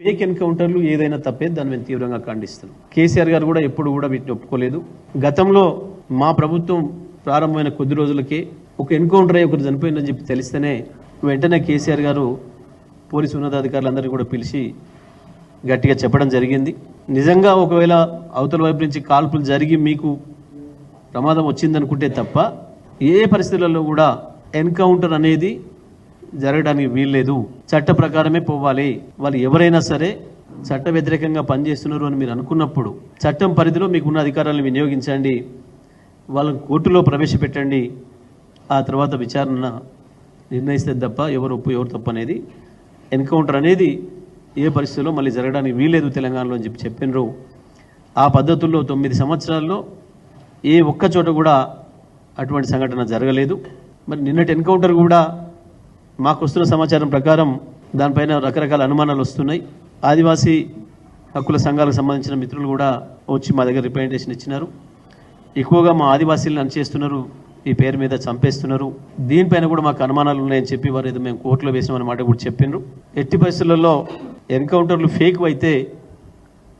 Fake ఎన్కౌంటర్లు ఏదైనా తప్పే దాన్ని మేము తీవ్రంగా ఖండిస్తున్నాం. కేసీఆర్ గారు కూడా ఎప్పుడు కూడా వీటిని ఒప్పుకోలేదు. గతంలో మా ప్రభుత్వం ప్రారంభమైన కొద్ది రోజులకే ఒక ఎన్కౌంటర్ అయ్యి ఒకరు చనిపోయిందని చెప్పి తెలిస్తేనే వెంటనే కేసీఆర్ గారు పోలీసు ఉన్నతాధికారులందరినీ కూడా పిలిచి గట్టిగా చెప్పడం జరిగింది. నిజంగా ఒకవేళ అవతల వైపు నుంచి కాల్పులు జరిగి మీకు ప్రమాదం వచ్చిందనుకుంటే తప్ప ఏ పరిస్థితులలో కూడా ఎన్కౌంటర్ అనేది జరగడానికి వీల్లేదు. చట్ట ప్రకారమే పోవాలి. వాళ్ళు ఎవరైనా సరే చట్ట వ్యతిరేకంగా పనిచేస్తున్నారు అని మీరు అనుకున్నప్పుడు చట్టం పరిధిలో మీకున్న అధికారాలను వినియోగించండి. వాళ్ళని కోర్టులో ప్రవేశపెట్టండి. ఆ తర్వాత విచారణ నిర్ణయిస్తే తప్ప ఎవరు ఒప్పు ఎవరు తప్పు అనేది ఎన్కౌంటర్ అనేది ఏ పరిస్థితుల్లో మళ్ళీ జరగడానికి వీల్లేదు తెలంగాణలో అని చెప్పి చెప్పినరు. ఆ పద్ధతుల్లో తొమ్మిది సంవత్సరాల్లో ఏ ఒక్క చోట కూడా అటువంటి సంఘటన జరగలేదు. మరి నిన్నటి ఎన్కౌంటర్ కూడా మాకు వస్తున్న సమాచారం ప్రకారం దానిపైన రకరకాల అనుమానాలు వస్తున్నాయి. ఆదివాసీ హక్కుల సంఘాలకు సంబంధించిన మిత్రులు కూడా వచ్చి మా దగ్గర రిప్రజెంటేషన్ ఇచ్చినారు. ఎక్కువగా మా ఆదివాసీలను అనిచేస్తున్నారు ఈ పేరు మీద చంపేస్తున్నారు. దీనిపైన కూడా మాకు అనుమానాలు ఉన్నాయని చెప్పి వారు ఏదో మేము కోర్టులో వేసినామన్న మాట కూడా చెప్పిండ్రు. ఎట్టి పరిస్థితులలో ఎన్కౌంటర్లు ఫేక్ అయితే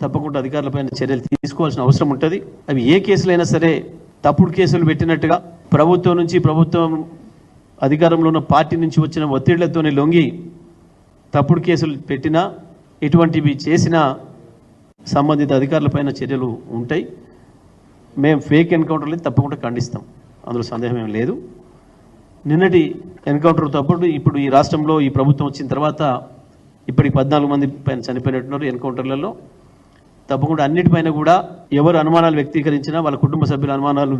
తప్పకుండా అధికారులపైన చర్యలు తీసుకోవాల్సిన అవసరం ఉంటుంది. అవి ఏ కేసులైనా సరే తప్పుడు కేసులు పెట్టినట్టుగా ప్రభుత్వం నుంచి ప్రభుత్వం అధికారంలో ఉన్న పార్టీ నుంచి వచ్చిన ఒత్తిళ్ళతోనే లొంగి తప్పుడు కేసులు పెట్టినా ఇటువంటివి చేసినా సంబంధిత అధికారులపైన చర్యలు ఉంటాయి. మేము ఫేక్ ఎన్కౌంటర్లు తప్పకుండా ఖండిస్తాం. అందులో సందేహం ఏం లేదు. నిన్నటి ఎన్కౌంటర్ తప్పుడు. ఇప్పుడు ఈ రాష్ట్రంలో ఈ ప్రభుత్వం వచ్చిన తర్వాత ఇప్పటికి పద్నాలుగు మంది పైన చనిపోయినట్టున్నారు ఎన్కౌంటర్లలో. తప్పకుండా అన్నిటిపైన కూడా ఎవరు అనుమానాలు వ్యక్తీకరించినా వాళ్ళ కుటుంబ సభ్యుల అనుమానాలు